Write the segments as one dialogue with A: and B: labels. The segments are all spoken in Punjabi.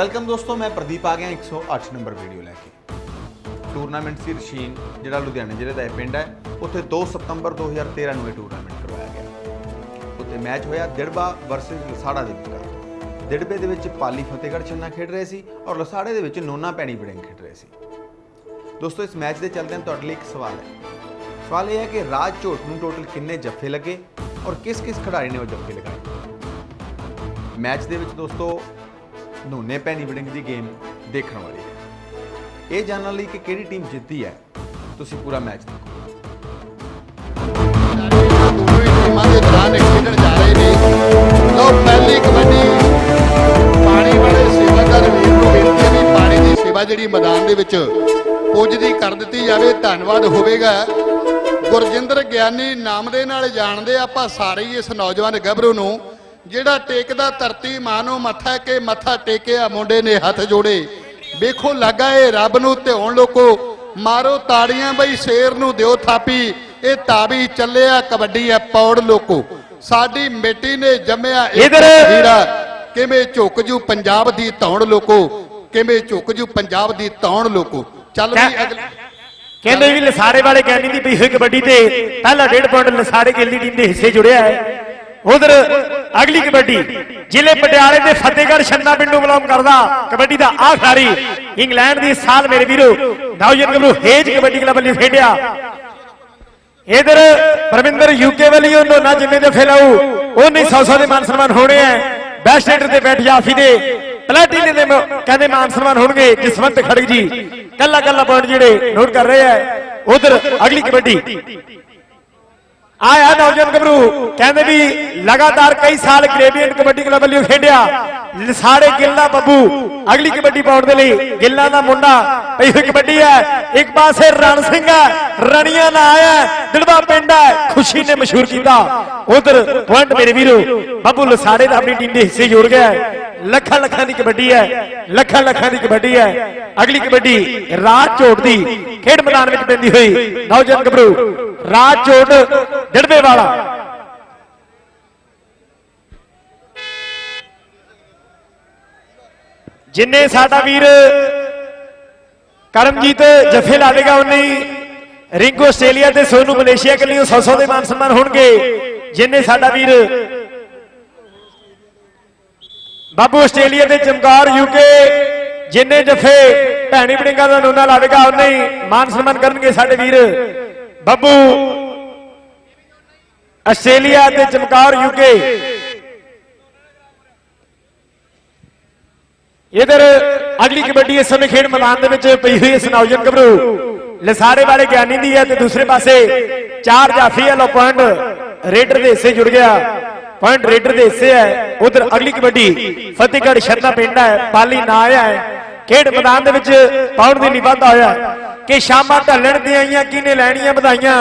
A: ਵੈਲਕਮ ਦੋਸਤੋ, ਮੈਂ ਪ੍ਰਦੀਪ ਆ ਗਿਆ 108 ਨੰਬਰ ਵੀਡੀਓ ਲੈ ਕੇ। ਟੂਰਨਾਮੈਂਟ ਸੀ ਰਸ਼ੀਨ, ਜਿਹੜਾ ਲੁਧਿਆਣਾ ਜ਼ਿਲ੍ਹੇ ਦਾ ਇਹ ਪਿੰਡ ਹੈ। ਉੱਥੇ 2 ਸਤੰਬਰ 2013 ਨੂੰ ਇਹ ਟੂਰਨਾਮੈਂਟ ਕਰਵਾਇਆ ਗਿਆ। ਉੱਥੇ ਮੈਚ ਹੋਇਆ ਦਿੜਬਾ ਵਰਸਸ ਲਸਾੜਾ ਦੇ ਵਿਚਕਾਰ ਦਿੜਬੇ ਦੇ ਵਿੱਚ ਪਾਲੀ ਫਤਿਹਗੜ੍ਹ ਚੰਨਾ ਖੇਡ ਰਹੇ ਸੀ ਔਰ ਲਸਾੜੇ ਦੇ ਵਿੱਚ ਨੋਨਾ ਪੈਣੀ ਬੜਿੰਗ ਖੇਡ ਰਹੇ ਸੀ। ਦੋਸਤੋ, ਇਸ ਮੈਚ ਦੇ ਚੱਲਦਿਆਂ ਤੁਹਾਡੇ ਲਈ ਇੱਕ ਸਵਾਲ ਹੈ। ਸਵਾਲ ਇਹ ਹੈ ਕਿ ਰਾਜ ਝੋਟ ਨੂੰ ਟੋਟਲ ਕਿੰਨੇ ਜੱਫੇ ਲੱਗੇ ਔਰ ਕਿਸ ਕਿਸ ਖਿਡਾਰੀ ਨੇ ਉਹ ਜੱਫੇ ਲਗਾਏ? ਮੈਚ ਦੇ ਵਿੱਚ ਦੋਸਤੋ ਨੋਨੇ ਪੈਣੀ ਬੜਿੰਗ ਦੀ ਗੇਮ ਦੇਖਣ ਵਾਲੀ। ਹੈ ਇਹ ਜਾਣਨ ਲਈ ਕਿ ਕਿਹੜੀ ਟੀਮ ਜਿੱਤੀ ਹੈ, ਤੁਸੀਂ ਪੂਰਾ ਮੈਚ ਦੇਖੋ।
B: ਦੋਨੋਂ ਟੀਮਾਂ ਦੇ ਦੌਰਾਨ ਖੇਡਣ ਜਾ ਰਹੇ ਨੇ ਲੋ ਪਹਿਲੀ ਕਬੱਡੀ, ਪਾਣੀ ਵਾਲੇ ਸੇਵਾਦਾਰ ਵੀਰ ਨੂੰ ਬੇਨਤੀ ਹੈ ਵੀ ਪਾਣੀ ਦੀ ਸੇਵਾ ਜਿਹੜੀ ਮੈਦਾਨ ਦੇ ਵਿੱਚ ਪੁੱਜਦੀ ਕਰ ਦਿੱਤੀ ਜਾਵੇ, ਧੰਨਵਾਦ ਹੋਵੇਗਾ। ਗੁਰਜਿੰਦਰ ਗਿਆਨੀ ਨਾਮ ਦੇ ਨਾਲ ਜਾਣਦੇ ਆਪਾਂ ਸਾਰੇ ਹੀ ਇਸ ਨੌਜਵਾਨ ਗੱਭਰੂ ਨੂੰ। ਜਿਹੜਾ ਟੇਕਦਾ ਧਰਤੀ ਮਾਂ ਨੂੰ ਮੱਥਾ ਕੇ ਮੱਥਾ ਟੇਕਿਆ ਮੁੰਡੇ ਨੇ ਹੱਥ ਜੋੜੇ। ਵੇਖੋ ਲੱਗਾ ਇਹ ਰੱਬ ਨੂੰ ਧਿਆਉਣ ਲੋਕੋ। ਮਾਰੋ ਤਾੜੀਆਂ ਬਈ ਸ਼ੇਰ ਨੂੰ ਦਿਓ ਥਾਪੀ। ਇਹ ਤਾਬੀ ਚੱਲਿਆ ਕਬੱਡੀ ਹੈ ਪੌੜ ਲੋਕੋ। ਸਾਡੀ ਮਿੱਟੀ ਨੇ ਜੰਮਿਆ ਇੱਕ ਵੀਰਾ ਕਿਵੇਂ ਝੁਕ ਜੂ ਪੰਜਾਬ ਦੀ ਧੌਣ ਲੋਕੋ? ਕਿਵੇਂ ਝੁਕ ਜੂ ਪੰਜਾਬ ਦੀ ਧੌਣ ਲੋਕੋ? ਚੱਲ ਵੀ ਅਗਲੇ
C: ਕਹਿੰਦੇ ਵੀ ਲਸਾੜੇ ਵਾਲੇ ਗਿਆਨੀ ਦੀ ਪਈ ਹੋਈ ਕਬੱਡੀ ਤੇ। ਪਹਿਲਾ ਡੇਢ ਪੁਆਇੰਟ ਲਸਾੜੇ ਗਿੱਲ ਟੀਮ ਦੇ ਹਿੱਸੇ ਜੁੜਿਆ ਹੈ। ਉਧਰ ਅਗਲੀ ਕਬੱਡੀ, ਜ਼ਿਲ੍ਹੇ ਪਟਿਆਲੇ ਦੇ ਫਤਿਹਗੜ੍ਹ ਛੰਨਾ ਪਿੰਡ ਬਲੌਂਗ ਕਰਦਾ ਕਬੱਡੀ ਦਾ ਆਹ ਖਿਡਾਰੀ ਇੰਗਲੈਂਡ ਦੀ ਸਾਲ ਮੇਰੇ ਵੀਰੋ, ਨੌਜਵਾਨ ਗੱਭਰੂ ਹੇਜ ਕਬੱਡੀ ਕਲੱਬ ਵੱਲੋਂ ਖੇਡਿਆ। ਇਧਰ ਪਰਵਿੰਦਰ ਯੂਕੇ ਵੱਲੋਂ ਨੋਨਾ ਜਿੰਨੇ ਦੇ ਫੈਲਾਉ ਉਹਨੇ 100 100 ਦੇ ਮਾਨ ਸਨਮਾਨ ਹੋਣੇ ਐ। ਬੈਸਟ ਰੇਡਰ ਤੇ ਬੈਠ ਜਾਫੀ ਦੇ ਪਲੈਟੀਨੇ ਦੇ ਕਹਿੰਦੇ ਮਾਨ ਸਨਮਾਨ ਹੋਣਗੇ ਜਸਵੰਤ ਖੜਗ ਜੀ। ਕੱਲਾ ਕੱਲਾ ਪੁਆਇੰਟ ਜਿਹੜੇ ਨੋਟ ਕਰ ਰਹੇ ਐ। ਉਧਰ ਅਗਲੀ ਕਬੱਡੀ। ਆਇਆ ਨੌਜਵਾਨ ਗੱਭਰੂ, ਕਹਿੰਦੇ ਵੀ ਲਗਾਤਾਰ ਕਈ ਸਾਲ ਗ੍ਰੇਡੀਅੰਟ ਕਬੱਡੀ ਕਲੱਬ ਵੱਲੋਂ ਖੇਡਿਆ। ਲਸਾੜੇ ਗਿੱਲਾ ਬੱਬੂ, ਅਗਲੀ ਕਬੱਡੀ ਪਾਉਣ ਦੇ ਲਈ ਗਿੱਲਾ ਦਾ ਮੁੰਡਾ ਪਈ ਕਬੱਡੀ ਹੈ। ਇੱਕ ਪਾਸੇ ਰਣ ਸਿੰਘ ਹੈ, ਰਣੀਆਂ ਨਾ ਆਇਆ ਦਿਲਵਾ ਪਿੰਡ ਹੈ, ਖੁਸ਼ੀ ਨੇ ਮਸ਼ਹੂਰ ਕੀਤਾ। ਉਧਰ ਪੁਆਇੰਟ ਮੇਰੇ ਵੀਰੋ, ਬੱਬੂ ਲਸਾੜੇ ਦਾ ਆਪਣੀ ਟੀਮ ਦੇ ਹਿੱਸੇ ਜੋੜ ਗਿਆ ਲੱਖਾਂ ਲੱਖਾਂ ਦੀ ਕਬੱਡੀ ਹੈ, ਲੱਖਾਂ ਲੱਖਾਂ ਦੀ ਕਬੱਡੀ ਹੈ। ਅਗਲੀ ਕਬੱਡੀ ਰਾਜ ਝੋਟ ਦੀ ਖੇਡ ਮੈਦਾਨ ਵਿੱਚ ਪੈਂਦੀ ਹੋਈ। ਨੌਜਵਾਨ ਗੱਭਰੂ, ਰਾਜ ਝੋਟ ਡੜਵੇ ਵਾਲਾ। ਜਿੰਨੇ ਸਾਡਾ ਵੀਰ ਕਰਮਜੀਤ ਜਫੇ ਲਾਵੇਗਾ ਉਨੇ ਰਿੰਕੂ ਆਸਟ੍ਰੇਲੀਆ ਤੇ ਸੋਨੂ ਮਲੇਸ਼ੀਆ ਕੇ ਲਈ 100 ਦੇ ਮਾਨ ਸਨਮਾਨ ਹੋਣਗੇ। ਜਿੰਨੇ ਸਾਡਾ ਵੀਰ ਬਾਬੂ ਆਸਟ੍ਰੇਲੀਆ ਤੇ ਚਮਕਾਰ ਯੂਕੇ ਜਿੰਨੇ ਜਫੇ ਭੈਣੀ ਬੜਿੰਗਾ ਦਾ ਨੋਨਾ ਲਾਵੇਗਾ ਉਨੇ ਹੀ ਮਾਨ ਸਨਮਾਨ ਕਰਨਗੇ ਸਾਡੇ ਵੀਰ ਬੱਬੂ ਆਸਟ੍ਰੇਲੀਆ ਤੇ ਚਮਕਾਰ ਯੂਕੇ। ਇਧਰ ਅਗਲੀ ਕਬੱਡੀ ਇਸ ਸਮੇਂ ਖੇਡ ਮੈਦਾਨ ਦੇ ਵਿੱਚ ਪਈ ਹੋਈ ਇਸ ਨੌਜਵਾਨ ਗੱਭਰੂ। ਲਸਾੜੇ ਵਾਲੇ ਗਿਆਨੀ ਦੀ ਹੈ ਤੇ ਦੂਸਰੇ ਪਾਸੇ ਚਾਰ ਜਾਫੀ ਵਾਲਾ ਪੁਆਇੰਟ ਰੇਡਰ ਦੇ ਹਿੱਸੇ ਜੁੜ ਗਿਆ। ਪੁਆਇੰਟ ਰੇਡਰ ਦੇ ਹਿੱਸੇ ਹੈ। ਉਧਰ ਅਗਲੀ ਕਬੱਡੀ ਫਤਿਹਗੜ੍ਹ ਸ਼ਰਨਾ ਪਿੰਡ ਹੈ, ਪਾਲੀ ਨਾ ਆਇਆ ਹੈ। ਖੇਡ ਮੈਦਾਨ ਦੇ ਵਿੱਚ ਪਾਉਣ ਦੀ ਨਹੀਂ ਵਾਧਾ ਹੋਇਆ ਕਿ ਸ਼ਾਮਾਂ ਢਲਣ ਦੀਆਂ ਆਈਆਂ ਕਿਨੇ ਲੈਣੀਆਂ ਵਧਾਈਆਂ?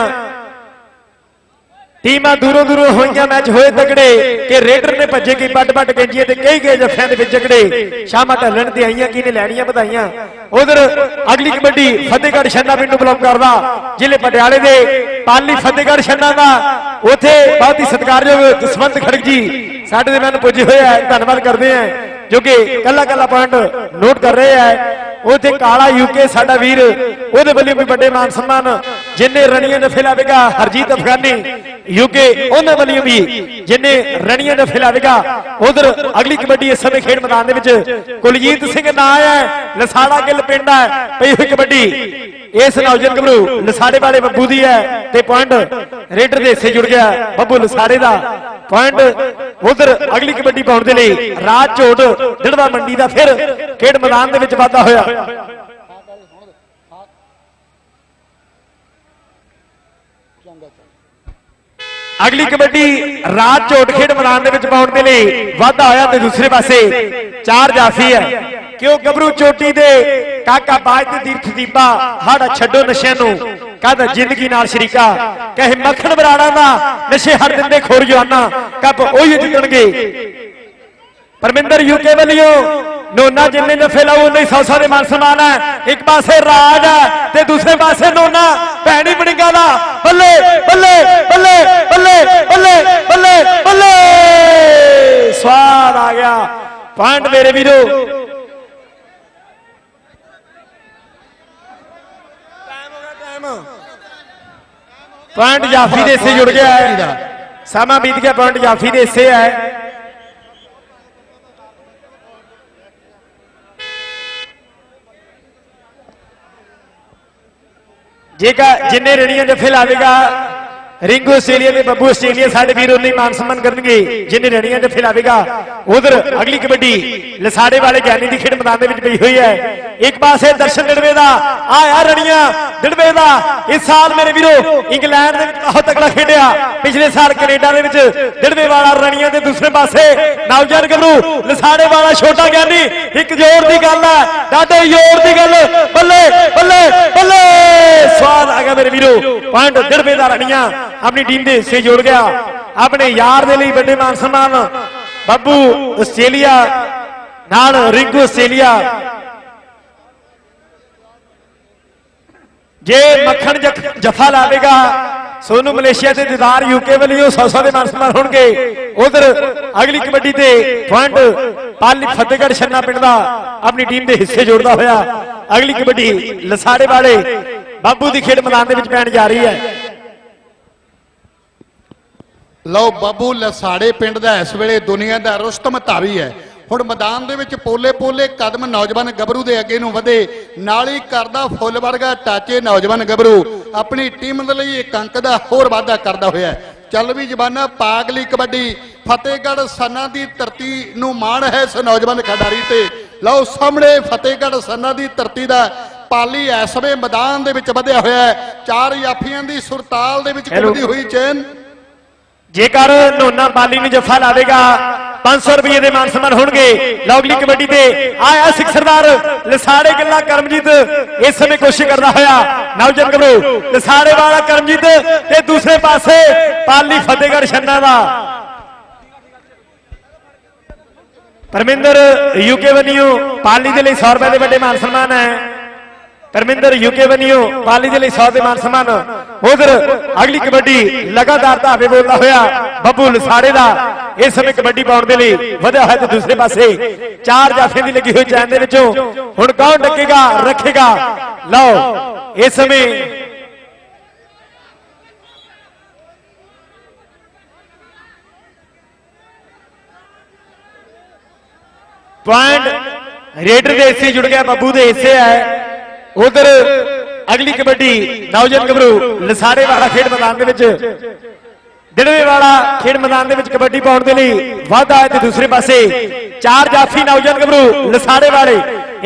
C: ਟੀਮਾਂ ਦੂਰੋਂ ਦੂਰੋਂ ਹੋਈਆਂ ਮੈਚ ਹੋਏ ਤਗੜੇ ਕਿ ਰੇਡਰ ਨੇ ਭੱਜੇ ਕੀ ਬੱਟ ਬੱਟ ਗੰਜੀਏ ਤੇ ਕਈ ਕਈ ਜੱਫਿਆਂ ਦੇ ਵਿੱਚ ਝਗੜੇ ਸ਼ਾਮਾਂ ਢਲਣ ਤੇ ਆਈਆਂ ਕਿਨੇ ਲੈਣੀਆਂ ਵਧਾਈਆਂ। ਉਧਰ ਅਗਲੀ ਕਬੱਡੀ ਫਤਿਹਗੜ੍ਹ ਛੰਨਾ ਪਿੰਡ ਨੂੰ ਬਲੌਂਗ ਕਰਦਾ, ਜ਼ਿਲ੍ਹੇ ਪਟਿਆਲੇ ਦੇ ਪਾਲੀ ਫਤਿਹਗੜ੍ਹ ਛੰਨਾ ਦਾ। ਉਥੇ ਬਹੁਤ ਹੀ ਸਤਿਕਾਰਯੋਗ ਜਸਵੰਤ ਖੜਕ ਜੀ ਸਾਡੇ ਦੇ ਮੈਨੂੰ ਪੁੱਜੇ ਹੋਏ ਆ, ਧੰਨਵਾਦ ਕਰਦੇ ਆ, ਜੋ ਕਿ ਕੱਲਾ ਕੱਲਾ ਪੁਆਇੰਟ ਨੋਟ ਕਰ ਰਹੇ ਆ। ਉਥੇ ਕਾਲਾ ਯੂਕੇ ਸਾਡਾ ਵੀਰ, ਉਹਦੇ ਵੱਲੋਂ ਵੀ ਵੱਡੇ ਮਾਨ ਸਨਮਾਨ ਜਿੰਨੇ ਰਣੀਆਂ ਨਫੇ ਲਾਵੇਗਾ ਹਰਜੀਤ ਅਫਗਾਨੀ ਯੂਕੇ ਉਹਨਾਂ ਵੱਲੋਂ ਵੀ। ਜਿੰਨੇ ਰਣੀਆਂ ਨਫੇ ਲਾਵੇਗਾ ਉਧਰ ਅਗਲੀ ਕਬੱਡੀ ਇਸ ਸਮੇਂ ਖੇਡ ਮੈਦਾਨ ਦੇ ਵਿੱਚ ਕੁਲਜੀਤ ਸਿੰਘ ਨਾਂ ਹੈ, ਲਸਾੜਾ ਗਿੱਲ ਪਿੰਡ ਹੈ, ਪਈ ਹੋਈ ਕਬੱਡੀ। ਇਸ ਨੌਜਵਾਨ ਗੱਭਰੂ ਲਸਾੜੇ ਵਾਲੇ ਬੱਬੂ ਦੀ ਹੈ ਤੇ ਪੁਆਇੰਟ ਰੇਡਰ ਦੇ ਹਿੱਸੇ ਜੁੜ ਗਿਆ ਬੱਬੂ ਲਸਾੜੇ ਦਾ। ਪੁਆਇੰਟ ਉਧਰ ਅਗਲੀ ਕਬੱਡੀ ਪਾਉਣ ਦੇ ਲਈ ਰਾਜ ਝੋਟ ਦਿੜਵਾ ਮੰਡੀ ਦਾ ਫਿਰ ਖੇਡ ਮੈਦਾਨ ਦੇ ਵਿੱਚ ਵਾਧਾ ਹੋਇਆ। ਅਗਲੀ ਕਬੱਡੀ ਰਾਜ ਝੋਟ ਖੇਡ ਮੈਦਾਨ ਦੇ ਵਿੱਚ ਪਾਉਣ ਦੇ ਲਈ ਵਾਧਾ ਹੋਇਆ ਤੇ ਦੂਸਰੇ ਪਾਸੇ ਚਾਰ ਜਾਫੀ ਹੈ। ਕਿਉਂ? ਗੱਭਰੂ ਚੋਟੀ ਦੇ ਕਾਕਾ ਬਾਜ ਤੇ ਤੀਰਥ ਦੀਪਾ ਹੜ ਛੱਡੋ ਨਸ਼ਿਆਂ ਨੂੰ। ਕਹਿੰਦਾ ਜ਼ਿੰਦਗੀ ਨਾਲ ਸ਼ਰੀਕਾ? ਕਹੇ ਮੱਖਣ ਬਰਾੜਾ ਦਾ ਨਸ਼ੇ ਹਰ ਦਿੰਦੇ ਖੋਰ ਜਵਾਨਾ। ਕੱਪ ਉਹੀ ਜਿੱਤਣਗੇ। ਪਰਮਿੰਦਰ ਯੂਕੇ ਵੱਲੋਂ ਨੋਨਾ ਜਿੰਨੇ ਨਫੇ ਲਾਉ ਉਹਨੇ ਸੌ ਸੌ ਦੇ ਮਾਨ ਸਨਮਾਨ ਹੈ ਇੱਕ ਪਾਸੇ ਰਾਜ ਹੈ ਤੇ ਦੂਸਰੇ ਪਾਸੇ ਨੋਨਾ ਭੈਣੀ ਬੜਿੰਗਾ ਦਾ ਬੱਲੇ ਬੱਲੇ ਬੱਲੇ ਬੱਲੇ ਬੱਲੇ ਬੱਲੇ ਬੱਲੇ ਸਵਾਦ ਆ ਗਿਆ ਪੁਆਇੰਟ ਮੇਰੇ ਵੀਰੋ ਪੁਆਇੰਟ ਜਾਫੀ ਦੇ ਹਿੱਸੇ ਜੁੜ ਗਿਆ ਹੈ ਸਮਾਂ ਬੀਤ ਗਿਆ ਪੁਆਇੰਟ ਜਾਫੀ ਦੇ ਹਿੱਸੇ ਹੈ ਜੇਕਰ ਜਿੰਨੇ ਰਣੀਆਂ ਜੱਫੇ ਲਾਵੇਗਾ ਰਿੰਗੂ ਆਸਟ੍ਰੇਲੀਆ ਤੇ ਬੱਬੂ ਆਸਟ੍ਰੇਲੀਆ ਸਾਡੇ ਵੀਰ ਉਨੇ ਮਾਨ ਸਨਮਾਨ ਕਰਨਗੇ। ਜਿੰਨੇ ਰਣੀਆਂ ਜੱਫੇ ਲਾਵੇਗਾ ਉਧਰ ਅਗਲੀ ਕਬੱਡੀ ਲਸਾੜੇ ਵਾਲੇ ਗਿਆਨੀ ਦੀ ਖੇਡ ਮੈਦਾਨ ਦੇ ਵਿੱਚ ਪਈ ਹੋਈ ਹੈ। ਇੱਕ ਪਾਸੇ ਦਰਸ਼ਨ ਡੜਵੇ ਦਾ ਆਇਆ ਰਣੀਆਂ ਡੜਵੇ ਦਾ। ਇਸ ਸਾਲ ਮੇਰੇ ਵੀਰੋ, ਇੰਗਲੈਂਡ ਦੇ ਵਿੱਚ ਬਹੁਤ ਤਕੜਾ ਖੇਡਿਆ। ਪਿਛਲੇ ਸਾਲ ਕੈਨੇਡਾ ਦੇ ਵਿੱਚ ਡੜਵੇ ਵਾਲਾ, ਰਣੀਆਂ ਦੇ ਦੂਸਰੇ ਪਾਸੇ ਨੌਜਵਾਨ ਗੱਭਰੂ, ਲਸਾੜੇ ਵਾਲਾ ਛੋਟਾ ਗਿਆਨੀ। ਇੱਕ ਜ਼ੋਰ ਦੀ ਗੱਲ ਹੈ ਡਾਡੇ ਜ਼ੋਰ ਦੀ ਗੱਲ। ਬੱਲੇ ਬੱਲੇ ਬੱਲੇ। ਸਵਾਦ ਆ ਗਿਆ ਮੇਰੇ ਵੀਰੋ। ਪੁਆਇੰਟ ਡੜਵੇ ਦਾ ਰਣੀਆਂ। ਆਪਣੀ ਟੀਮ ਦੇ ਹਿੱਸੇ ਜੋੜ ਗਿਆ। ਆਪਣੇ ਯਾਰ ਦੇ ਲਈ ਵੱਡੇ ਮਾਨ ਸਨਮਾਨ। ਬੱਬੂ ਆਸਟ੍ਰੇਲੀਆ, ਨਾਲ ਰਿੰਕੂ ਆਸਟ੍ਰੇਲੀਆ। ਜੇ ਮੱਖਣ ਜਫਾ ਲਾਵੇਗਾ ਸੋਨੂ ਮਲੇਸ਼ੀਆ ਤੇ ਦਿਦਾਰ ਯੂਕੇ ਵੱਲੋਂ 100 ਦੇ ਮਾਨ ਸਨਮਾਨ ਹੋਣਗੇ। ਉਧਰ ਅਗਲੀ ਕਬੱਡੀ ਤੇ ਪੁਆਇੰਟ ਪਾਲੀ ਫਤਿਹਗੜ੍ਹ ਛੰਨਾ ਪਿੰਡ ਦਾ ਆਪਣੀ ਟੀਮ ਦੇ ਹਿੱਸੇ ਜੋੜਦਾ ਹੋਇਆ। ਅਗਲੀ ਕਬੱਡੀ ਲਸਾੜੇ ਵਾਲੇ ਬਾਬੂ ਦੀ ਖੇਡ ਮੈਦਾਨ ਦੇ ਵਿੱਚ ਪੈਣ ਜਾ ਰਹੀ ਹੈ।
B: ਲਓ ਬੱਬੂ ਲਸਾੜੇ ਪਿੰਡ ਦਾ ਇਸ ਵੇਲੇ ਦੁਨੀਆ ਦਾ ਰੁਸਤਮ ਧਾਵੀ ਹੈ। ਹੁਣ ਮੈਦਾਨ ਦੇ ਵਿੱਚ ਪੋਲੇ ਪੋਲੇ ਕਦਮ ਨੌਜਵਾਨ ਗੱਭਰੂ ਦੇ ਅੱਗੇ ਨੂੰ ਵਧੇ। ਨਾਲ ਹੀ ਕਰਦਾ ਫੁੱਲ ਵਰਗਾ ਟਾਚੇ ਨੌਜਵਾਨ ਗੱਭਰੂ। ਆਪਣੀ ਟੀਮ ਦੇ ਲਈ ਇੱਕ ਅੰਕ ਦਾ ਹੋਰ ਵਾਅਦਾ ਕਰਦਾ ਹੋਇਆ। ਚੱਲ ਵੀ ਜਵਾਨਾ ਪਾਗਲੀ ਕਬੱਡੀ। ਫਤਿਹਗੜ੍ਹ ਸੰਨਾ ਦੀ ਧਰਤੀ ਨੂੰ ਮਾਣ ਹੈ ਇਸ ਨੌਜਵਾਨ ਖਿਡਾਰੀ ਤੇ। ਲਓ ਸਾਹਮਣੇ ਫਤਿਹਗੜ੍ਹ ਸੰਨਾ ਦੀ ਧਰਤੀ ਦਾ ਪਾਲੀ ਇਸ ਸਮੇਂ ਮੈਦਾਨ ਦੇ ਵਿੱਚ ਵਧਿਆ ਹੋਇਆ ਹੈ। ਚਾਰ ਯਾਫੀਆਂ ਦੀ ਸੁਰਤਾਲ ਦੇ ਵਿੱਚ. ਘੁੰਮਦੀ ਹੋਈ ਚੇਨ।
C: ਜੇਕਰ ਨੋਨਾ ਬਾਲੀ ਨੂੰ ਜਫਾ ਲਾਵੇਗਾ 500 ਰੁਪਏ ਦੇ ਮਾਨ ਸਨਮਾਨ ਹੋਣਗੇ ਲੌਗਲੀ ਕਬੱਡੀ ਤੇ ਆਇਆ ਸਿੱਖ ਸਰਦਾਰ ਲਸਾੜੇ ਗੱਲਾ ਕਰਮਜੀਤ, ਇਸ ਸਮੇਂ ਕੋਸ਼ਿਸ਼ ਕਰਦਾ ਹੋਇਆ। ਨਵਜਨ ਗੱਭਰੂ ਲਸਾੜੇ ਵਾਲਾ ਕਰਮਜੀਤ ਤੇ ਦੂਸਰੇ ਪਾਸੇ ਪਾਲੀ ਫਤਿਹਗੜ੍ਹ ਛੰਨਾ ਦਾ। ਪਰਮਿੰਦਰ ਯੂਕੇ ਵਨਿਓ ਪਾਲੀ ਦੇ ਲਈ 100 ਰੁਪਏ ਦੇ ਵੱਡੇ ਮਾਨ ਸਨਮਾਨ ਹੈ। ਧਰਮਿੰਦਰ ਯੂਕੇ ਵਨਿਓ ਪਾਲੀ ਦੇ ਲਈ 100 ਦੇ ਮਾਨ ਸਨਮਾਨ। ਉਧਰ ਅਗਲੀ ਕਬੱਡੀ ਲਗਾਤਾਰ ਧਾਵੇ ਬੋਲਦਾ ਹੋਇਆ ਬੱਬੂ ਲਸਾੜੇ ਦਾ। ਇਸ ਸਮੇਂ ਕਬੱਡੀ ਪਾਉਣ ਦੇ ਲਈ ਵਧਿਆ ਹੋਇਆ ਤੇ ਦੂਸਰੇ ਪਾਸੇ ਚਾਰ ਜਾਫੇ ਦੀ ਲੱਗੀ ਹੋਈ ਚੈਨ ਦੇ ਵਿੱਚੋਂ ਹੁਣ ਕੌਣ ਡੱਕੇਗਾ, ਰੱਖੇਗਾ? ਲਓ, ਇਸ ਸਮੇਂ ਪੁਆਇੰਟ ਰੇਡਰ ਦੇ ਹਿੱਸੇ ਜੁੜ ਗਿਆ, ਬੱਬੂ ਦੇ ਹਿੱਸੇ ਹੈ। ਉਧਰ ਅਗਲੀ ਕਬੱਡੀ ਨੌਜਵਾਨ ਗੱਭਰੂ ਲਸਾਰੇ ਵਾਲਾ ਖੇਡ ਮੈਦਾਨ ਦੇ ਵਿੱਚ। ਡੜਵੇ ਵਾਲਾ ਖੇਡ ਮੈਦਾਨ ਦੇ ਵਿੱਚ ਕਬੱਡੀ ਪਾਉਣ ਦੇ ਲਈ ਵਾਧਾ ਹੈ ਤੇ ਦੂਸਰੇ ਪਾਸੇ ਚਾਰ ਜਾਫੀ ਨੌਜਵਾਨ ਗੱਭਰੂ ਲਸਾਰੇ ਵਾਲੇ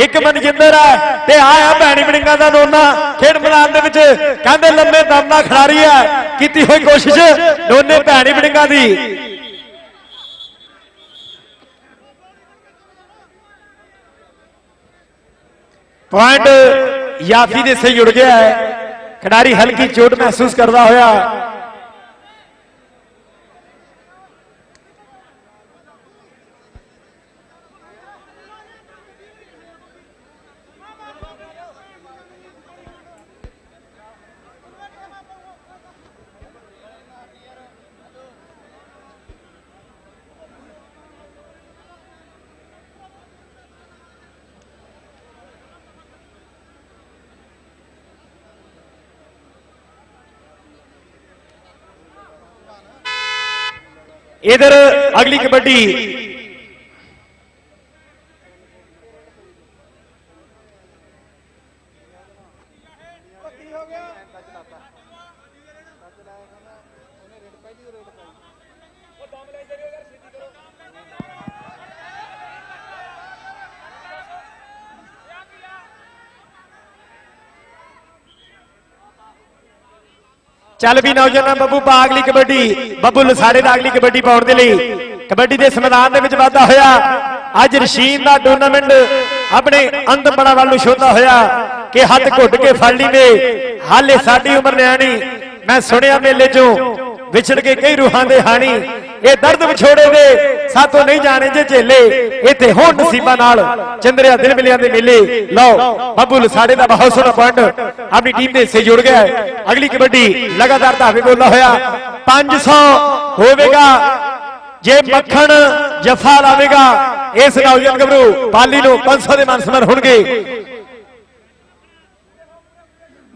C: ਇੱਕ ਮਨਜਿੰਦਰ ਹੈ ਤੇ ਆਇਆ ਭੈਣੀ ਬੜਿੰਗਾ ਦਾ ਨੋਨਾ ਖੇਡ ਮੈਦਾਨ ਦੇ ਵਿੱਚ। ਕਹਿੰਦੇ ਲੰਮੇ ਦਮ ਨਾਲ ਖਿਡਾਰੀ ਹੈ, ਕੀਤੀ ਹੋਈ ਕੋਸ਼ਿਸ਼ ਦੋਨੇ ਭੈਣੀ ਬੜਿੰਗਾ ਦੀ। ਪੁਆਇੰਟ ਯਾਫੀ ਦੇ ਸੇ ਜੁੜ ਗਿਆ ਹੈ। ਖਿਡਾਰੀ ਹਲਕੀ ਚੋਟ ਮਹਿਸੂਸ ਕਰਦਾ ਹੋਇਆ। ਇਧਰ ਅਗਲੀ ਕਬੱਡੀ ਚੱਲ ਵੀ ਨੌਜਵਾਨ ਬੱਬੂ ਪਾ ਅਗਲੀ ਕਬੱਡੀ, ਬੱਬੂ ਲਸਾੜੇ ਦਾ ਅਗਲੀ ਕਬੱਡੀ ਪਾਉਣ ਦੇ ਲਈ। ਕਬੱਡੀ ਦੇ ਸਮਦਾਨ ਦੇ ਵਿੱਚ ਵਾਧਾ ਹੋਇਆ। ਅੱਜ ਰਸ਼ੀਨ ਦਾ ਟੂਰਨਾਮੈਂਟ ਆਪਣੇ ਅੰਤ ਬੜਾ ਵੱਲ ਨੂੰ ਛੋਤਾ ਹੋਇਆ ਕਿ ਹੱਥ ਘੁੱਟ ਕੇ ਫੜ ਲਈ ਨੇ ਹਾਲੇ ਸਾਡੀ ਉਮਰ ਨਿਆਣੀ, ਮੈਂ ਸੁਣਿਆ ਮੇਲੇ 'ਚੋਂ ਵਿਛੜ ਕੇ ਕਈ ਰੂਹਾਂ ਦੇ ਹਾਣੀ। ਇਹ ਦਰਦ ਵਿਛੋੜੇ ਦੇ ਸਾਤੋਂ ਨਹੀਂ ਜਾਣੇ ਜੇ ਝੇਲੇ। ਇੱਥੇ ਹੋਣ ਨਸੀਬਾਂ ਨਾਲ ਚੰਦਰਿਆ ਦਿਲ ਮਿਲਿਆਂ ਦੇ ਮੇਲੇ। ਲਓ, ਬੱਬੂ ਲਸਾੜੇ ਦਾ ਬਹੁਤ ਸੋਹਣਾ ਪੁਆਇੰਟ ਆਪਣੀ ਟੀਮ ਦੇ ਹਿੱਸੇ ਜੁੜ ਗਿਆ। ਅਗਲੀ ਕਬੱਡੀ ਲਗਾਤਾਰ ਧਾਵੇ ਬੋਲਦਾ ਹੋਇਆ। 500 ਹੋਵੇਗਾ। ਜੇ ਮੱਖਣ ਜਫਾ ਲਾਵੇਗਾ, ਇਸ ਨੌਜਵਾਨ ਗੱਭਰੂ, ਪਾਲੀ ਨੂੰ 500 ਦੇ ਮਾਨਸਮਰ ਹੋਣਗੇ।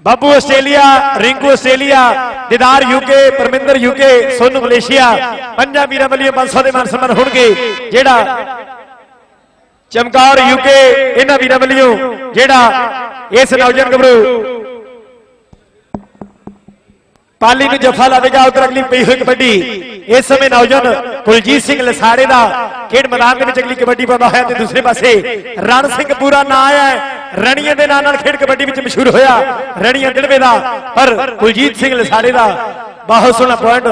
C: Babu Australia Rinku Australia Didar UK Parminder UK Sonu Malaysia ਪੰਜਾਂ ਵੀਰਾਂ ਵੱਲੋਂ 500 ਦੇ ਮਾਨਸਮਰ ਹੋਣਗੇ ਜਿਹੜਾ ਚਮਕੌਰ ਯੂਕੇ ਇਹਨਾਂ ਵੀਰਾਂ ਵੱਲੋਂ ਜਿਹੜਾ ਇਸ ਨੌਜਵਾਨ ਗੱਭਰੂ ਪਾਲੀ ਨੂੰ ਜਫਾ ਲਾਵੇਗਾ ਉਧਰ ਅਗਲੀ ਪਈ ਹੋਈ ਕਬੱਡੀ ਇਸ ਸਮੇਂ ਨੌਜਵਾਨ ਕੁਲਜੀਤ ਸਿੰਘ ਲਸਾੜੇ ਦਾ ਖੇਡ ਮੈਦਾਨ ਦੇ ਵਿੱਚ ਅਗਲੀ ਕਬੱਡੀ ਪਾਉਂਦਾ ਹੋਇਆ ਤੇ ਦੂਸਰੇ ਪਾਸੇ ਰਣ ਸਿੰਘ ਪੂਰਾ ਨਾਂ ਆਇਆ ਹੈ ਰਣੀਆਂ ਦੇ ਨਾਂ ਨਾਲ ਖੇਡ ਕਬੱਡੀ ਵਿੱਚ ਮਸ਼ਹੂਰ ਹੋਇਆ। ਰਣੀਆਂ ਦਿੜਵੇ ਦਾ, ਪਰ ਕੁਲਜੀਤ ਸਿੰਘ ਲਸਾੜੇ ਦਾ। ਬਹੁਤ ਸੋਹਣਾ ਪੁਆਇੰਟ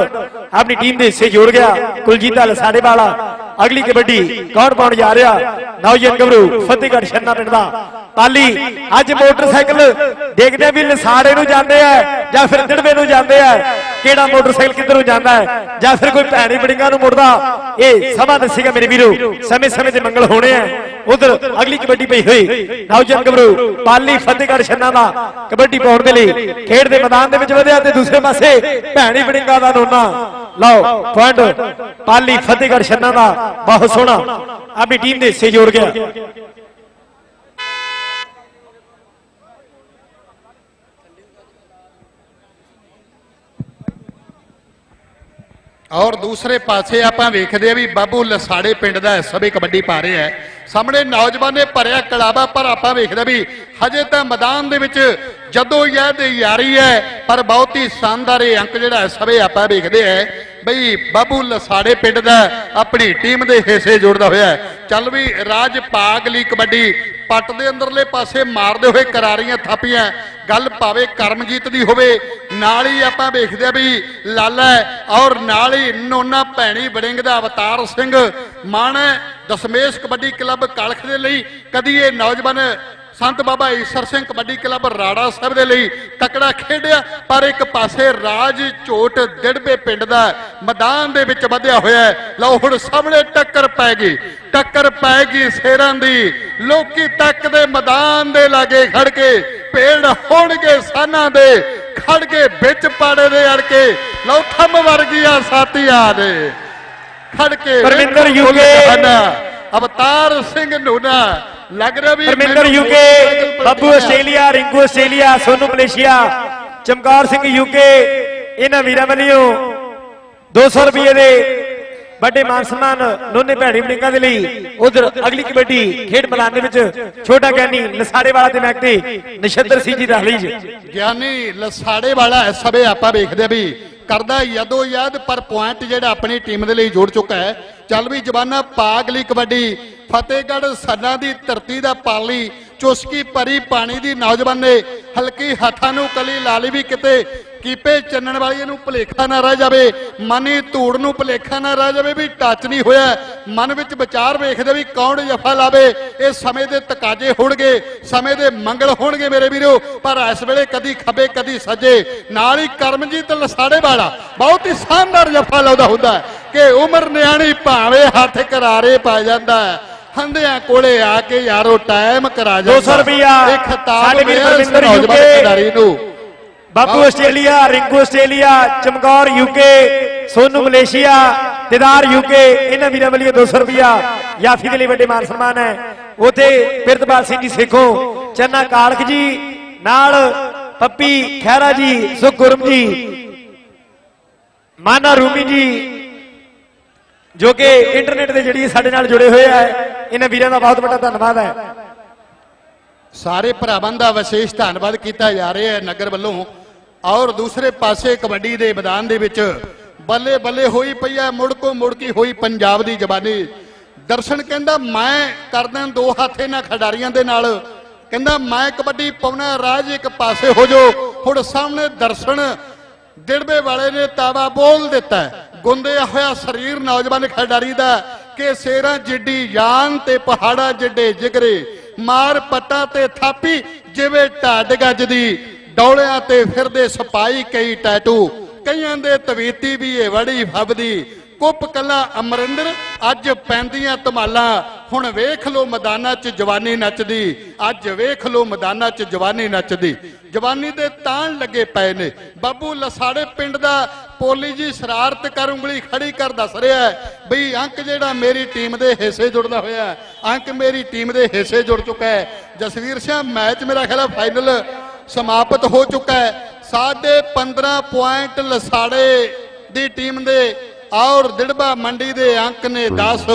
C: ਆਪਣੀ ਟੀਮ ਦੇ ਹਿੱਸੇ ਜੋੜ ਗਿਆ। ਕੁਲਜੀਤ ਦਾ ਲਸਾੜੇ ਵਾਲਾ ਅਗਲੀ ਕਬੱਡੀ ਕੌਣ ਪਾਉਣ ਜਾ ਰਿਹਾ? ਨੌਜਵਾਨ ਗੱਭਰੂ, ਫਤਿਹਗੜ੍ਹ ਛੰਨਾ ਪਿੰਡ ਦਾ। ਪਾਲੀ, ਅੱਜ ਮੋਟਰਸਾਈਕਲ ਦੇਖਦੇ ਵੀ ਲਸਾੜੇ ਨੂੰ ਜਾਂਦੇ ਆ ਜਾਂ ਫਿਰ ਦਿੜਵੇ ਨੂੰ ਜਾਂਦੇ ਆ। ਕਿਹੜਾ ਮੋਟਰਸਾਈਕਲ ਕਿੱਧਰ ਨੂੰ ਜਾਂਦਾ ਹੈ? ਜਾਂ ਫਿਰ ਕੋਈ ਭੈਣੀ ਬੜਿੰਗਾ ਨੂੰ ਮੁੜਦਾ? ਇਹ ਸਮਾਂ ਦੱਸੇਗਾ ਮੇਰੇ ਵੀਰੋ, ਸਮੇਂ ਸਮੇਂ ਤੇ ਮੰਗਲ ਹੋਣੇ ਆ। ਉਧਰ ਅਗਲੀ ਕਬੱਡੀ ਪਈ ਹੋਈ। ਨੌਜਵਾਨ ਗੱਭਰੂ, ਪਾਲੀ, ਫਤਿਹਗੜ੍ਹ ਛੰਨਾ ਦਾ ਕਬੱਡੀ ਪਾਉਣ ਦੇ ਲਈ ਖੇਡ ਦੇ ਮੈਦਾਨ ਦੇ ਵਿੱਚ ਵਧਿਆ ਤੇ ਦੂਸਰੇ ਪਾਸੇ ਭੈਣੀ ਬੜਿੰਗਾ ਦਾ ਨੋਨਾ। ਲਓ ਪੁਆਇੰਟ ਪਾਲੀ ਫਤਿਹਗੜ੍ਹ ਛੰਨਾ ਦਾ। ਬਹੁਤ ਸੋਹਣਾ। ਆਪਣੀ ਟੀਮ ਦੇ ਹਿੱਸੇ ਜੋੜ ਗਿਆ।
B: ਔਰ ਦੂਸਰੇ ਪਾਸੇ ਆਪਾਂ ਵੇਖਦੇ ਆ ਵੀ ਬਾਬੂ ਲਸਾੜੇ ਪਿੰਡ ਦਾ ਸਭੇ ਕਬੱਡੀ ਪਾ ਰਿਹਾ ਹੈ ਸਾਹਮਣੇ ਨੌਜਵਾਨ ਨੇ ਭਰਿਆ ਕਲਾਵਾ ਪਰ ਆਪਾਂ ਵੇਖਦੇ ਵੀ ਹਜੇ ਤਾਂ ਮੈਦਾਨ ਦੇ ਵਿੱਚ ਜਦੋਂ ਯਾਦ ਯਾਰੀ ਹੈ, ਪਰ ਬਹੁਤ ਹੀ ਸ਼ਾਨਦਾਰ ਇਹ ਅੰਕ ਜਿਹੜਾ ਸਭੇ ਆਪਾਂ ਵੇਖਦੇ ਆ। ਬਈ ਬਾਬੂ ਲਸਾੜੇ ਪਿੰਡ ਦਾ ਆਪਣੀ ਟੀਮ ਦੇ ਹਿੱਸੇ ਜੋੜਦਾ ਹੋਇਆ ਚੱਲ ਵੀ ਰਾਜ ਪਾਗ ਕਬੱਡੀ ਪੱਟ ਦੇ ਅੰਦਰਲੇ ਪਾਸੇ ਮਾਰਦੇ ਹੋਏ ਕਰਾਰੀਆਂ ਥਾਪੀਆਂ। ਗੱਲ ਭਾਵੇਂ ਕਰਮਜੀਤ ਦੀ ਹੋਵੇ, ਨਾਲ ਹੀ ਆਪਾਂ ਵੇਖਦੇ ਆ ਵੀ ਲਾਲਾ ਔਰ ਨਾਲ ਹੀ ਨੋਨਾ ਭੈਣੀ ਬੜਿੰਗ ਦਾ ਅਵਤਾਰ ਸਿੰਘ। ਮਾਣ ਹੈ ਦਸ਼ਮੇਸ਼ ਕਬੱਡੀ ਕਲੱਬ ਕਲਖ ਦੇ ਲਈ ਕਦੀ ਇਹ ਨੌਜਵਾਨ ਸੰਤ ਬਾਬਾ ਈਸਰ ਸਿੰਘ ਕਬੱਡੀ ਕਲੱਬ ਰਾੜਾ ਸਾਹਿਬ ਦੇ ਲਈ ਤਕੜਾ ਖੇਡਿਆ ਪਰ ਇੱਕ ਪਾਸੇ ਰਾਜ ਝੋਟ ਦਿੜਬੇ ਪਿੰਡ ਦਾ ਮੈਦਾਨ ਦੇ ਵਿੱਚ ਵਧਿਆ ਹੋਇਆ ਲਓ ਹੁਣ ਸਾਹਮਣੇ ਟੱਕਰ ਪੈ ਗਈ। ਟੱਕਰ ਪੈ ਗਈ ਸ਼ੇਰਾਂ ਦੀ। ਲੋਕੀ ਤੱਕ ਦੇ ਮੈਦਾਨ ਦੇ ਲਾਗੇ ਖੜ ਕੇ ਪੇੜ ਹੋਣਗੇ ਸਾਨਾਂ ਦੇ। ਖੜ ਕੇ ਵਿੱਚ ਪਾੜੇ ਦੇ ਅੜ ਕੇ। ਲਓ ਥੰਮ ਵਰਗੀਆਂ ਸਾਥੀਆਂ ਦੇ। ਖੜ ਕੇ
C: ਪਰਮਿੰਦਰ ਯੂਕੇ।
B: ਅਵਤਾਰ ਸਿੰਘ ਨੂਨਾ ਲੱਗ ਰਿਹਾ ਵੀ
C: Parminder UK Babbu. Australia Rinku Australia Sonu Malaysia Chamkaur Singh UK ਇਹਨਾਂ ਵੀਰਾਂ ਵੱਲੋਂ 200 ਰੁਪਏ ਦੇ ਵੱਡੇ ਮਾਨ ਸਨਮਾਨ ਨੋਨੇ ਭੈਣੀ ਬਲਿੰਗਾ ਦੇ ਲਈ ਉਧਰ ਅਗਲੀ ਕਬੱਡੀ ਖੇਡ ਮੈਦਾਨ ਦੇ ਵਿੱਚ ਛੋਟਾ ਗਿਆਨੀ ਲਸਾੜੇ ਵਾਲਾ ਤੇ ਮੈਕ ਤੇ ਨਛੱਤਰ ਸਿੰਘ ਜੀ ਦਾ ਹਲੀਜ
B: ਗਿਆਨੀ ਲਸਾੜੇ ਵਾਲਾ ਸਭੇ ਆਪਾਂ ਵੇਖਦੇ ਆ ਵੀ ਕਰਦਾ ਯਦੋ ਯਾਦ, ਪਰ ਪੁਆਇੰਟ ਜਿਹੜਾ ਆਪਣੀ ਟੀਮ ਦੇ ਲਈ ਜੋੜ ਚੁੱਕਾ ਹੈ। ਚੱਲ ਵੀ ਜਵਾਨਾ ਪਾਗਲੀ ਕਬੱਡੀ। ਫਤਿਹਗੜ੍ਹ ਸੱਨਾ ਦੀ ਧਰਤੀ ਦਾ ਪਾਲੀ, ਚੁਸਕੀ ਭਰੀ ਪਾਣੀ ਦੀ ਨੌਜਵਾਨ ਨੇ ਹਲਕੀ ਹੱਥਾਂ ਨੂੰ ਕਲੀ ਲਾ ਲਈ ਵੀ ਕਿਤੇ ਕੀਪੇ ਚੰਨਣ ਵਾਲੀ ਨੂੰ ਭੁਲੇਖਾ ਨਾ ਰਹਿ ਜਾਵੇ। ਮਨੀ ਧੂੜ ਨੂੰ ਭੁਲੇਖਾ ਨਾ ਰਹਿ ਜਾਵੇ ਵੀ ਟੱਚ ਨਹੀਂ ਹੋਇਆ। ਮਨ ਵਿੱਚ ਵਿਚਾਰ ਵੇਖਦੇ ਵੀ ਕੌਣ ਜਫਾ ਲਾਵੇ। ਇਹ ਸਮੇਂ ਦੇ ਤਕਾਜੇ ਹੋਣਗੇ ਸਮੇਂ ਦੇ ਮੰਗਲ ਹੋਣਗੇ ਮੇਰੇ ਵੀਰੋ। ਪਰ ਇਸ ਵੇਲੇ ਕਦੀ ਖੱਬੇ ਕਦੀ ਸੱਜੇ। ਨਾਲ ਹੀ ਕਰਮਜੀਤ ਲਸਾੜੇ ਵਾਲਾ ਬਹੁਤ ਹੀ ਸ਼ਾਨਦਾਰ ਜਫਾ ਲਾਉਂਦਾ ਹੁੰਦਾ ਕਿ ਉਮਰ ਨਿਆਣੀ ਭਾਵੇਂ ਹੱਥ ਕਰਾਰੇ ਪਾ ਜਾਂਦਾ ਹੰਦਿਆਂ ਕੋਲੇ ਆ ਕੇ ਯਾਰੋ ਟਾਈਮ ਕਰਾ ਜਾਂਦਾ
C: 200 ਰੁਪਈਆ
B: ਇਹ ਖਿਤਾਬ
C: ਸਾਡੇ ਵੀਰ
B: ਨੌਜਵਾਨ
C: ਯੂਕੇ।
B: ਖਿਡਾਰੀ ਨੂੰ।
C: Babbu Australia, Rinku Australia, Chamkaur UK Sonu Malaysia, Didar UK ਇਹਨਾਂ ਵੀਰਾਂ ਵੱਲੋਂ 200 ਰੁਪਿਆ ਯਾਫੀ ਦੇ ਲਈ ਵੱਡੇ ਮਾਨ ਸਨਮਾਨ ਹੈ। ਉਥੇ ਪਿਰਤਪਾਲ ਸਿੰਘ ਜੀ ਸੇਖੋਂ, ਚੰਨਾ ਕਾਲਖ ਜੀ, ਨਾਲ ਪੱਪੀ ਖਹਿਰਾ ਜੀ, ਸੁਖਗੁਰਮ ਜੀ, ਮਾਨਾ ਰੂਮੀ ਜੀ, ਜੋ ਕਿ ਇੰਟਰਨੈਟ ਦੇ ਜਿਹੜੀ ਸਾਡੇ ਨਾਲ ਜੁੜੇ ਹੋਏ ਆ। ਇਹਨਾਂ ਵੀਰਾਂ ਦਾ ਬਹੁਤ ਵੱਡਾ ਧੰਨਵਾਦ ਹੈ।
B: ਸਾਰੇ ਭਰਾਵਾਂ ਦਾ ਵਿਸ਼ੇਸ਼ ਧੰਨਵਾਦ ਕੀਤਾ ਜਾ ਰਿਹਾ ਹੈ ਨਗਰ ਵੱਲੋਂ। ਔਰ ਦੂਸਰੇ ਪਾਸੇ ਕਬੱਡੀ ਦੇ ਮੈਦਾਨ ਦੇ ਵਿੱਚ ਬੱਲੇ ਬੱਲੇ ਹੋਈ ਪਈ ਹੈ ਮੁੜਕੋ ਮੁੜਕੀ ਹੋਈ ਪੰਜਾਬ ਦੀ ਜਬਾਨੀ ਦਰਸ਼ਨ ਕਹਿੰਦਾ, ਮੈਂ ਕਰਦਾ ਦੋ ਹੱਥ ਇਹਨਾਂ ਖਿਡਾਰੀਆਂ ਦੇ ਨਾਲ। ਕਹਿੰਦਾ, ਮੈਂ ਕਬੱਡੀ ਪਾਉਣਾ, ਰਾਜ ਇੱਕ ਪਾਸੇ ਹੋ ਜੋ ਹੁਣ ਸਾਹਮਣੇ ਦਰਸ਼ਨ ਦਿੜਬੇ ਵਾਲੇ ਨੇ ਤਾਵਾ ਬੋਲ ਦਿੱਤਾ ਹੈ। ਹੋਇਆ ਸਰੀਰ ਨੌਜਵਾਨ ਖਿਡਾਰੀ ਦਾ ਕਿ ਸੇਰਾਂ ਜਿੱਡੀ ਜਾਨ ਤੇ ਪਹਾੜਾ ਜਿੱਡੇ ਜਿਗਰੇ, ਮਾਰ ਪੱਟਾ ਤੇ ਥਾਪੀ, ਜਿਵੇਂ ਢੱਡ ਗੱਜਦੀ। ਡੌਲਿਆਂ ਤੇ ਫਿਰਦੇ ਸਪਾਈ ਕਈ ਟੈਟੂ, ਕਈਆਂ ਦੇ ਤਵੀਤੀ ਵੀ ਇਹ ਵੜੀ ਫੱਬਦੀ ਕੁੱਪ ਕੱਲਾ ਅਮਰਿੰਦਰ, ਅੱਜ ਪੈਂਦੀਆਂ ਧਮਾਲਾਂ। ਹੁਣ ਵੇਖ ਲੋ ਮੈਦਾਨਾਂ 'ਚ ਜਵਾਨੀ ਨੱਚਦੀ, ਅੱਜ ਵੇਖ ਲੋ ਮੈਦਾਨਾਂ 'ਚ ਜਵਾਨੀ ਨੱਚਦੀ। ਜਵਾਨੀ ਦੇ ਤਾਣ ਲੱਗੇ ਪਏ ਨੇ। ਬਾਬੂ ਲਸਾੜੇ ਪਿੰਡ ਦਾ ਪੋਲੀ ਜੀ ਸ਼ਰਾਰਤ ਕਰ ਉਂਗਲੀ ਖੜੀ ਕਰ ਦੱਸ ਰਿਹਾ ਬਈ ਅੰਕ ਜਿਹੜਾ ਮੇਰੀ ਟੀਮ ਦੇ ਹਿੱਸੇ ਜੁੜਦਾ ਹੋਇਆ ਅੰਕ ਮੇਰੀ ਟੀਮ ਦੇ ਹਿੱਸੇ ਜੁੜ ਚੁੱਕਾ ਹੈ। ਜਸਵੀਰ ਸਿੰਘ, ਮੈਚ ਮੇਰਾ ਖਿਆਲ ਫਾਈਨਲ ਸਮਾਪਤ ਹੋ ਚੁੱਕਾ ਹੈ। ਸਾਢੇ 15 ਪੁਆਇੰਟ ਲਸਾੜੇ ਦੀ ਟੀਮ ਦੇ ਔਰ ਦਿੜਬਾ ਮੰਡੀ ਦੇ ਅੰਕ ਨੇ 10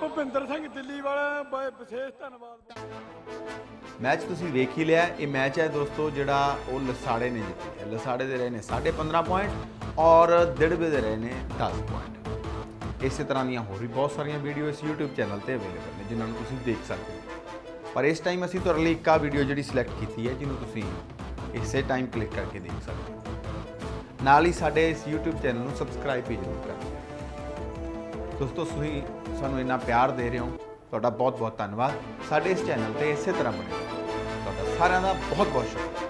D: ਭੁਪਿੰਦਰ ਸਿੰਘ ਦਿੱਲੀ ਵਾਲਾ ਬ- ਵਿਸ਼ੇਸ਼ ਧੰਨਵਾਦ।
A: ਮੈਚ ਤੁਸੀਂ ਵੇਖ ਹੀ ਲਿਆ ਇਹ ਮੈਚ ਹੈ ਦੋਸਤੋ ਜਿਹੜਾ ਉਹ ਲਸਾੜੇ ਨੇ ਜਿੱਤਿਆ ਲਸਾੜੇ ਦੇ ਰਹੇ ਨੇ 15.5 ਪੁਆਇੰਟ ਔਰ ਦਿੜਬੇ ਦੇ ਰਹੇ ਨੇ 10 ਪੁਆਇੰਟ। ਇਸੇ ਤਰ੍ਹਾਂ ਦੀਆਂ ਹੋਰ ਵੀ ਬਹੁਤ ਸਾਰੀਆਂ ਵੀਡੀਓ ਇਸ YouTube ਚੈਨਲ ਤੇ ਅਵੇਲੇਬਲ ਨੇ ਜਿਨ੍ਹਾਂ ਨੂੰ ਤੁਸੀਂ ਦੇਖ ਸਕਦੇ ਹੋ। ਪਰ ਇਸ ਟਾਈਮ ਅਸੀਂ ਤੁਹਾਡੇ ਲਈ ਇੱਕ ਆ ਵੀਡੀਓ ਜਿਹੜੀ ਸਿਲੈਕਟ ਕੀਤੀ ਹੈ, ਜਿਹਨੂੰ ਤੁਸੀਂ ਇਸੇ ਟਾਈਮ ਕਲਿੱਕ ਕਰਕੇ ਦੇਖ ਸਕਦੇ ਹੋ। ਨਾਲ ਹੀ ਸਾਡੇ ਇਸ YouTube ਚੈਨਲ ਨੂੰ ਸਬਸਕ੍ਰਾਈਬ ਵੀ ਜ਼ਰੂਰ ਕਰਨਾ ਦੋਸਤੋ, ਤੁਸੀਂ ਸਾਨੂੰ ਇੰਨਾ ਪਿਆਰ ਦੇ ਰਹੇ ਹੋ, ਤੁਹਾਡਾ ਬਹੁਤ ਬਹੁਤ ਧੰਨਵਾਦ। ਸਾਡੇ ਇਸ ਚੈਨਲ ਤੇ ਇਸੇ ਤਰ੍ਹਾਂ ਬਣੇ ਤੁਹਾਡਾ ਸਾਰਿਆਂ ਦਾ ਬਹੁਤ ਬਹੁਤ ਸ਼ੁਕਰੀਆ।